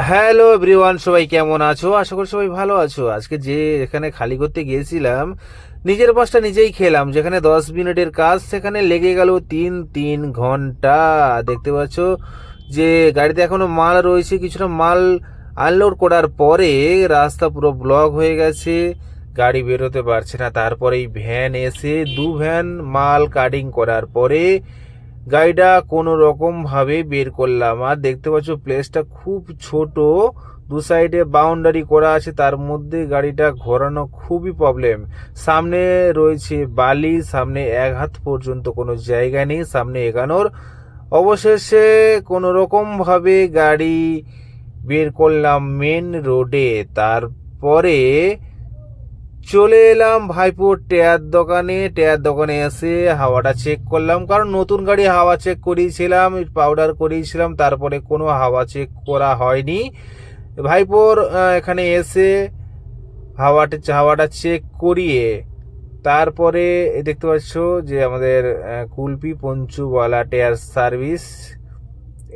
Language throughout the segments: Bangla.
হ্যালো এভরিওয়ান সবাই কেমন আছো? আশা করি সবাই ভালো আছো। আজকে যে এখানে খালি করতে গিয়েছিলাম, নিজের বাসটা নিজেই খেলাম, যেখানে দশ মিনিটের কাজ, সেখানে লেগে গেল তিন তিন ঘণ্টা। দেখতে পাচ্ছ যে গাড়িতে এখনও মাল রয়েছে, কিছুটা মাল আনলোড করার পরে রাস্তা পুরো ব্লক হয়ে গেছে, গাড়ি বেরোতে পারছে না। তারপরে এই ভ্যান এসে দু ভ্যান মাল কাটিং করার পরে গাড়িটা কোনো রকম ভাবে বের করলাম। আর দেখতে পাচ্ছ প্লেসটা খুব ছোট। দু সাইডে বাউন্ডারি করা আছে, তার মধ্যে গাড়িটা ঘোরানো খুবই প্রবলেম সামনে রয়েছে বালি, সামনে এক হাত পর্যন্ত কোনো জায়গা নেই, সামনে এগানোর। অবশেষে কোনো রকম ভাবে গাড়ি বের করলাম মেন রোডে তারপরে চলে এলাম ভাইপোর টায়ার দোকানে। টায়ার দোকানে এসে হাওয়াটা চেক করলাম, কারণ নতুন গাড়ি হাওয়া চেক করিয়েছিলাম পাউডার করিয়েছিলাম, তারপরে কোনো হাওয়া চেক করা হয়নি। ভাইপোর এখানে এসে হাওয়াটা হাওয়াটা চেক করিয়ে তারপরে দেখতে পাচ্ছ যে আমাদের কুলপি পঞ্চুওয়ালা টেয়ার সার্ভিস।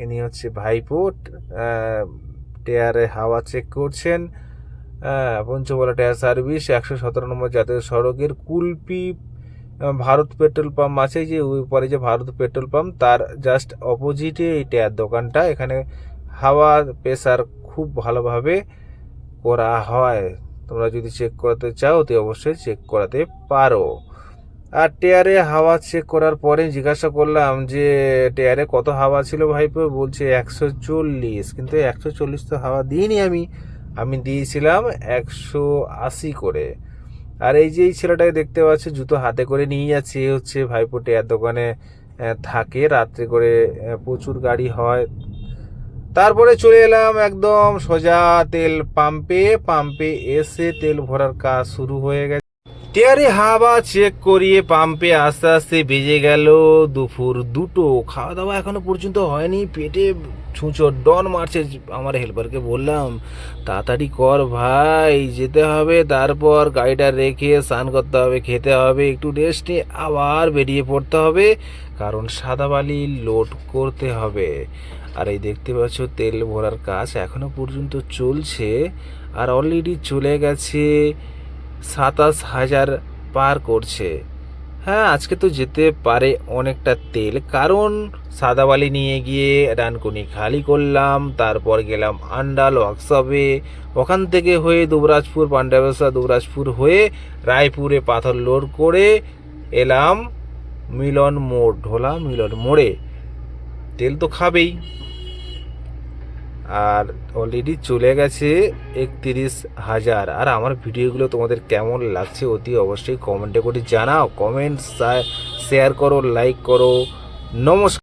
ইনি হচ্ছে ভাইপো টেয়ারে হাওয়া চেক করছেন। হ্যাঁ পঞ্চগড়া টায়ার সার্ভিস, একশো সতেরো নম্বর জাতীয় সড়কের কুলপি ভারত পেট্রোল পাম্প আছে। যে ওই পরে যে ভারত পেট্রোল পাম্প, তার জাস্ট অপোজিটে এই টায়ার দোকানটা। এখানে হাওয়া প্রেসার খুব ভালোভাবে করা হয়। তোমরা যদি চেক করাতে চাও তো অবশ্যই চেক করাতে পারো। আর টেয়ারে হাওয়া চেক করার পরে জিজ্ঞাসা করলাম যে, টেয়ারে কত হাওয়া ছিল ভাইপো বলছে, একশো চল্লিশ। কিন্তু একশো চল্লিশ তো হাওয়া দিইনি আমি। আমি দিয়েছিলাম একশো আশি করে। আর এই যে এই ছেলেটাকে দেখতে পাচ্ছি, জুতো হাতে করে নিয়ে যাচ্ছে। এ হচ্ছে ভাইপোটে এর দোকানে থাকে। রাত্রে করে প্রচুর গাড়ি হয়। তারপরে চলে এলাম একদম সোজা তেল পাম্পে। পাম্পে এসে তেল ভরার কাজ শুরু হয়ে গেছে। টেয়ারে হাওয়া চেক করিয়ে পাম্পে আস্তে আস্তে বেজে গেল। দুপুর দুটো খাওয়া দাওয়া এখনও পর্যন্ত হয়নি। পেটে ছুঁচো ডন মারছে আমার হেল্পারকে বললাম, তাড়াতাড়ি কর ভাই, যেতে হবে। তারপর গাড়িটা রেখে স্নান করতে হবে, খেতে হবে, একটু রেস্ট নিয়ে আবার বেরিয়ে পড়তে হবে, কারণ সাদা বালি লোড করতে হবে। আর এই দেখতে পাচ্ছ, তেল ভরার কাজ এখনও পর্যন্ত চলছে। আর অলরেডি চলে গেছে সাতাশ হাজার পার করছে। হ্যাঁ আজকে তো যেতে পারে অনেকটা তেল, কারণ সাদা বালি নিয়ে গিয়ে রানকুনি খালি করলাম, তারপর গেলাম আন্ডাল ওয়ার্কশপে। ওখান থেকে হয়ে দুবরাজপুর পান্ডাবেসা দুবরাজপুর হয়ে রায়পুরে পাথর লোড করে এলাম মিলন মোড়, ঢোলা মিলন মোড়ে। তেল তো খাবেই। আর অলরেডি চলে গেছে একত্রিশ হাজার। আর আমার ভিডিওগুলো তোমাদের কেমন লাগছে অতি অবশ্যই কমেন্টে করে জানাও। কমেন্ট শেয়ার করো লাইক করো। নমস্কার।